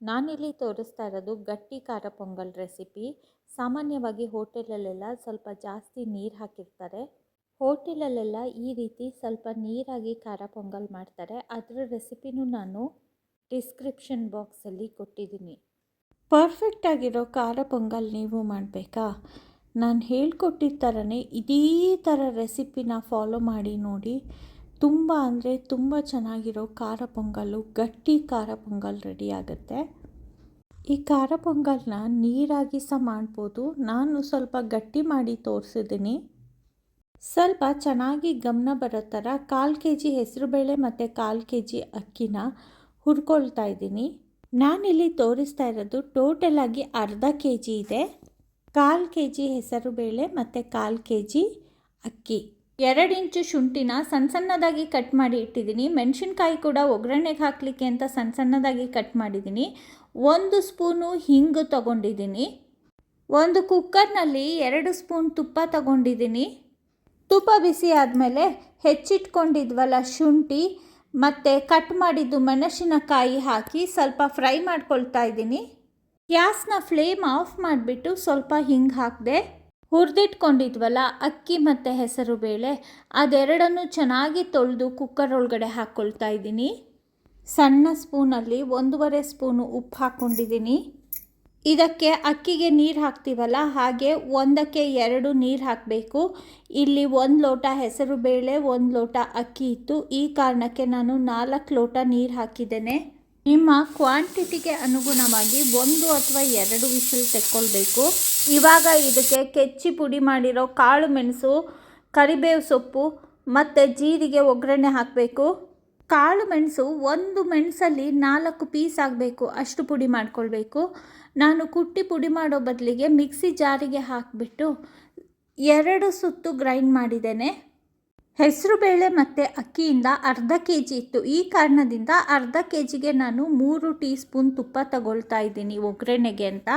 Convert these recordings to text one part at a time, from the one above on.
ನಾನಿಲ್ಲಿ ತೋರಿಸ್ತಾ ಇರೋದು ಗಟ್ಟಿ ಖಾರ ಪೊಂಗಲ್ ರೆಸಿಪಿ. ಸಾಮಾನ್ಯವಾಗಿ ಹೋಟೆಲಲ್ಲೆಲ್ಲ ಸ್ವಲ್ಪ ಜಾಸ್ತಿ ನೀರು ಹಾಕಿರ್ತಾರೆ. ಹೋಟೆಲಲ್ಲೆಲ್ಲ ಈ ರೀತಿ ಸ್ವಲ್ಪ ನೀರಾಗಿ ಖಾರ ಪೊಂಗಲ್ ಮಾಡ್ತಾರೆ. ಅದರ ರೆಸಿಪಿನೂ ನಾನು ಡಿಸ್ಕ್ರಿಪ್ಷನ್ ಬಾಕ್ಸಲ್ಲಿ ಕೊಟ್ಟಿದ್ದೀನಿ. ಪರ್ಫೆಕ್ಟಾಗಿರೋ ಖಾರ ಪೊಂಗಲ್ ನೀವು ಮಾಡಬೇಕಾ? ನಾನು ಹೇಳ್ಕೊಟ್ಟಿದ್ದ ಥರನೇ ಇದೇ ಥರ ರೆಸಿಪಿನ ಫಾಲೋ ಮಾಡಿ ನೋಡಿ. ತುಂಬ ಅಂದರೆ ತುಂಬ ಚೆನ್ನಾಗಿರೋ ಖಾರ ಪೊಂಗಲ್ಲು, ಗಟ್ಟಿ ಖಾರ ಪೊಂಗಲ್ ರೆಡಿ ಆಗುತ್ತೆ. ಈ ಖಾರ ಪೊಂಗಲ್ನ ನೀರಾಗಿ ಸಹ ಮಾಡ್ಬೋದು. ನಾನು ಸ್ವಲ್ಪ ಗಟ್ಟಿ ಮಾಡಿ ತೋರಿಸಿದ್ದೀನಿ. ಸ್ವಲ್ಪ ಚೆನ್ನಾಗಿ ಗಮನ ಬರೋ ಥರ ಕಾಲು ಕೆ ಜಿ ಹೆಸರುಬೇಳೆ ಮತ್ತು ಕಾಲು ಕೆ ಜಿ ಅಕ್ಕಿನ ಹುರ್ಕೊಳ್ತಾ ಇದ್ದೀನಿ. ನಾನಿಲ್ಲಿ ತೋರಿಸ್ತಾ ಇರೋದು ಟೋಟಲ್ ಆಗಿ ಅರ್ಧ ಕೆ ಜಿ ಇದೆ. ಕಾಲು ಕೆ ಜಿ ಹೆಸರುಬೇಳೆ ಮತ್ತು ಕಾಲು ಕೆ ಜಿ ಅಕ್ಕಿ. ಎರಡು ಇಂಚು ಶುಂಠಿನ ಸಣ್ಣ ಸಣ್ಣದಾಗಿ ಕಟ್ ಮಾಡಿ ಇಟ್ಟಿದ್ದೀನಿ. ಮೆಣಸಿನ್ಕಾಯಿ ಕೂಡ ಒಗ್ಗರಣೆಗೆ ಹಾಕಲಿಕ್ಕೆ ಅಂತ ಸಣ್ಣ ಸಣ್ಣದಾಗಿ ಕಟ್ ಮಾಡಿದ್ದೀನಿ. ಒಂದು ಸ್ಪೂನು ಹಿಂಗು ತಗೊಂಡಿದ್ದೀನಿ. ಒಂದು ಕುಕ್ಕರ್ನಲ್ಲಿ ಎರಡು ಸ್ಪೂನ್ ತುಪ್ಪ ತಗೊಂಡಿದ್ದೀನಿ. ತುಪ್ಪ ಬಿಸಿ ಆದಮೇಲೆ ಹೆಚ್ಚಿಟ್ಕೊಂಡಿದ್ವಲ್ಲ ಶುಂಠಿ, ಮತ್ತು ಕಟ್ ಮಾಡಿದ್ದು ಮೆಣಸಿನಕಾಯಿ ಹಾಕಿ ಸ್ವಲ್ಪ ಫ್ರೈ ಮಾಡ್ಕೊಳ್ತಾ ಇದ್ದೀನಿ. ಗ್ಯಾಸ್ನ ಫ್ಲೇಮ್ ಆಫ್ ಮಾಡಿಬಿಟ್ಟು ಸ್ವಲ್ಪ ಹಿಂಗೆ ಹಾಕಿದೆ ಹುರಿದಿಟ್ಕೊಂಡಿದ್ವಲ್ಲ ಅಕ್ಕಿ ಮತ್ತು ಹೆಸರು ಬೇಳೆ, ಅದೆರಡನ್ನು ಚೆನ್ನಾಗಿ ತೊಳೆದು ಕುಕ್ಕರ್ ಒಳಗಡೆ ಹಾಕ್ಕೊಳ್ತಾ ಇದ್ದೀನಿ. ಸಣ್ಣ ಸ್ಪೂನಲ್ಲಿ ಒಂದೂವರೆ ಸ್ಪೂನು ಉಪ್ಪು ಹಾಕ್ಕೊಂಡಿದ್ದೀನಿ. ಇದಕ್ಕೆ ಅಕ್ಕಿಗೆ ನೀರು ಹಾಕ್ತೀವಲ್ಲ, ಹಾಗೆ ಒಂದಕ್ಕೆ ಎರಡು ನೀರು ಹಾಕಬೇಕು. ಇಲ್ಲಿ ಒಂದು ಲೋಟ ಹೆಸರು ಬೇಳೆ, ಒಂದು ಲೋಟ ಅಕ್ಕಿ ಇತ್ತು. ಈ ಕಾರಣಕ್ಕೆ ನಾನು ನಾಲ್ಕು ಲೋಟ ನೀರು ಹಾಕಿದ್ದೇನೆ. ನಿಮ್ಮ ಕ್ವಾಂಟಿಟಿಗೆ ಅನುಗುಣವಾಗಿ ಒಂದು ಅಥವಾ ಎರಡು ವಿಷಲ್ ತೆಕ್ಕೊಳ್ಬೇಕು. ಇವಾಗ ಇದಕ್ಕೆ ಕೆಚ್ಚಿ ಪುಡಿ ಮಾಡಿರೋ ಕಾಳು ಮೆಣಸು, ಕರಿಬೇವು ಸೊಪ್ಪು ಮತ್ತು ಜೀರಿಗೆ ಒಗ್ಗರಣೆ ಹಾಕಬೇಕು. ಕಾಳು ಮೆಣಸು ಒಂದು ಮೆಣಸಲ್ಲಿ ನಾಲ್ಕು ಪೀಸ್ ಆಗಬೇಕು. ಅಷ್ಟು ಪುಡಿ ಮಾಡ್ಕೊಳ್ಬೇಕು. ನಾನು ಕುಟ್ಟಿ ಪುಡಿ ಮಾಡೋ ಬದಲಿಗೆ ಮಿಕ್ಸಿ ಜಾರಿಗೆ ಹಾಕಿಬಿಟ್ಟು ಎರಡು ಸುತ್ತು ಗ್ರೈಂಡ್ ಮಾಡಿದ್ದೇನೆ. ಹೆಸರುಬೇಳೆ ಮತ್ತು ಅಕ್ಕಿಯಿಂದ ಅರ್ಧ ಕೆ ಜಿ ಇತ್ತು. ಈ ಕಾರಣದಿಂದ ಅರ್ಧ ಕೆ ಜಿಗೆ ನಾನು ಮೂರು ಟೀ ಸ್ಪೂನ್ ತುಪ್ಪ ತಗೊಳ್ತಾ ಇದ್ದೀನಿ ಒಗ್ಗರಣೆಗೆ ಅಂತ.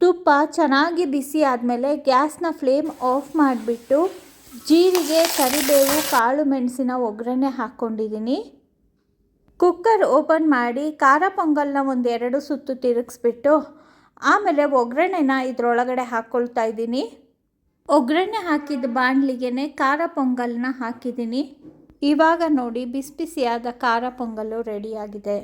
ತುಪ್ಪ ಚೆನ್ನಾಗಿ ಬಿಸಿ ಆದಮೇಲೆ ಗ್ಯಾಸ್ನ ಫ್ಲೇಮ್ ಆಫ್ ಮಾಡಿಬಿಟ್ಟು ಜೀರಿಗೆ, ಕರಿಬೇವು, ಕಾಳು, ಮೆಣಸಿನ ಒಗ್ಗರಣೆ ಹಾಕ್ಕೊಂಡಿದ್ದೀನಿ. ಕುಕ್ಕರ್ ಓಪನ್ ಮಾಡಿ ಖಾರ ಪೊಂಗಲ್ನ ಒಂದು ಎರಡು ಸುತ್ತು ತಿರುಗಿಸ್ಬಿಟ್ಟು ಆಮೇಲೆ ಒಗ್ಗರಣೆನ ಇದರೊಳಗಡೆ ಹಾಕ್ಕೊಳ್ತಾ ಇದ್ದೀನಿ. ಒಗ್ಗರಣೆ ಹಾಕಿದ ಬಾಣಲಿಗೆ ಖಾರ ಪೊಂಗಲ್ನ ಹಾಕಿದ್ದೀನಿ. ಇವಾಗ ನೋಡಿ ಬಿಸಿ ಬಿಸಿಯಾದ ಖಾರ ಪೊಂಗಲ್ಲು ರೆಡಿಯಾಗಿದೆ.